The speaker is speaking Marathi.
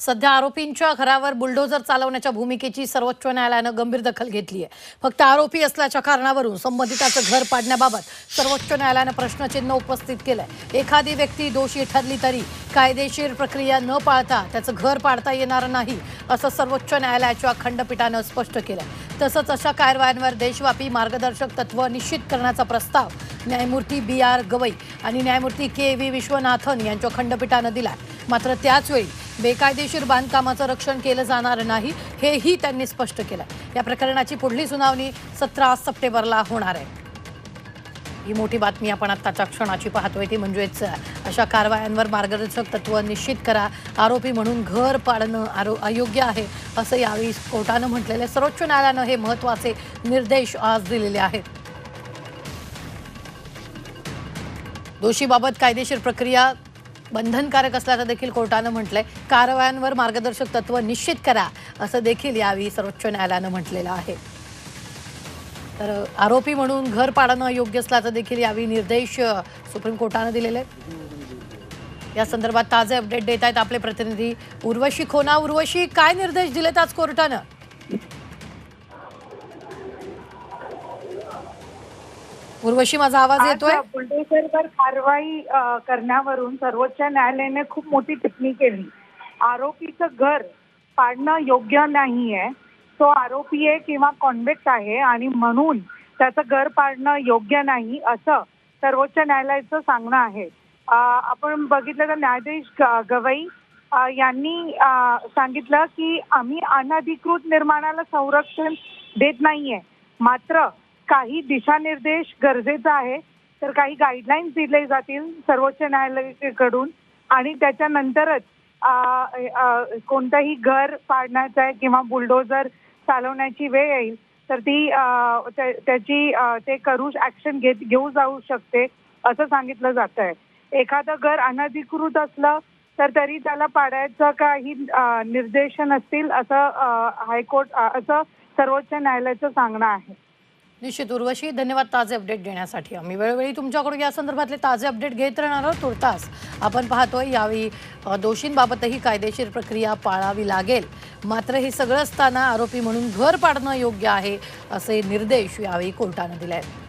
सध्या आरोपींच्या घरावर बुलडोझर चालवण्याच्या भूमिकेची सर्वोच्च न्यायालयानं गंभीर दखल घेतली आहे फक्त आरोपी असल्याच्या कारणावरून संबंधिताचं घर पाडण्याबाबत सर्वोच्च न्यायालयानं प्रश्नचिन्ह उपस्थित केलंय. एखादी व्यक्ती दोषी ठरली तरी कायदेशीर प्रक्रिया न पाळता त्याचं घर पाडता येणार नाही असं सर्वोच्च न्यायालयाच्या खंडपीठानं स्पष्ट केलंय. तसंच अशा कारवायांवर देशव्यापी मार्गदर्शक तत्व निश्चित करण्याचा प्रस्ताव न्यायमूर्ती बी आर गवई आणि न्यायमूर्ती के व्ही विश्वनाथन यांच्या खंडपीठानं दिला मात्र त्याचवेळी बेकायदेशीर बांधकामाचं रक्षण केलं जाणार नाही हेही त्यांनी स्पष्ट केलं या प्रकरणाची पुढली सुनावणी सतरा सप्टेंबरला होणार आहे. ही मोठी बातमी आपण आत्ताच्या क्षणाची पाहतोय ती म्हणजेच अशा कारवायांवर मार्गदर्शक तत्व निश्चित करा आरोपी म्हणून घर पाडणं आरो अयोग्य आहे असं यावेळी कोर्टानं म्हटलेलं आहे. सर्वोच्च न्यायालयानं हे महत्त्वाचे निर्देश आज दिलेले आहेत. दोषीबाबत कायदेशीर प्रक्रिया बंधनकारक असल्याचं देखील कोर्टानं म्हटलंय कारवायांवर मार्गदर्शक तत्व निश्चित करा असं देखील यावेळी सर्वोच्च न्यायालयानं म्हटलेलं आहे. तर आरोपी म्हणून घर पाडणं योग्य असल्याचं देखील यावेळी निर्देश सुप्रीम कोर्टानं दिलेले या संदर्भात ताजे अपडेट देत आहेत आपले प्रतिनिधी उर्वशी खोना. उर्वशी काय निर्देश दिलेत आज कोर्टानं? उर्वशी माझा आवाज येतोय? बुलडोझरवर कारवाई करण्यावरून सर्वोच्च न्यायालयाने खूप मोठी टिप्पणी केली. आरोपीचं घर पाडणं योग्य नाहीये. तो आरोपी आहे किंवा कॉन्व्हेक्ट आहे आणि म्हणून त्याचं घर पाडणं योग्य नाही असं सर्वोच्च न्यायालयाचं सांगणं आहे. आपण बघितलं तर न्यायाधीश गवई यांनी सांगितलं की आम्ही अनधिकृत निर्माणाला संरक्षण देत नाहीये. मात्र काही दिशानिर्देश गरजेचा आहे तर काही गाईडलाईन्स दिले जातील सर्वोच्च न्यायालयाकडून. आणि त्याच्यानंतरच कोणतंही घर पाडण्याचं आहे किंवा बुलडोजर चालवण्याची वेळ येईल तर ती त्या- त्याची ते करू ऍक्शन घेत घेऊ जाऊ शकते असं सांगितलं जात आहे एखादं घर अनधिकृत असलं तर तरी त्याला पाडायचं काही निर्देशन निर्देश नसतील असं हायकोर्ट असं सर्वोच्च न्यायालयाचं सांगणं आहे. निश्चित उर्वशी धन्यवाद ताजे अपडेट देण्यासाठी. आम्ही वेळोवेळी तुमच्याकडून या संदर्भातले ताजे अपडेट घेत राहणार आहोत. तुर्तास आपण पाहतोय यावेळी दोषींबाबतही कायदेशीर प्रक्रिया पाळावी लागेल. मात्र हे सगळं असताना आरोपी म्हणून घर पाडणं योग्य आहे असे निर्देश यावेळी कोर्टानं दिले आहेत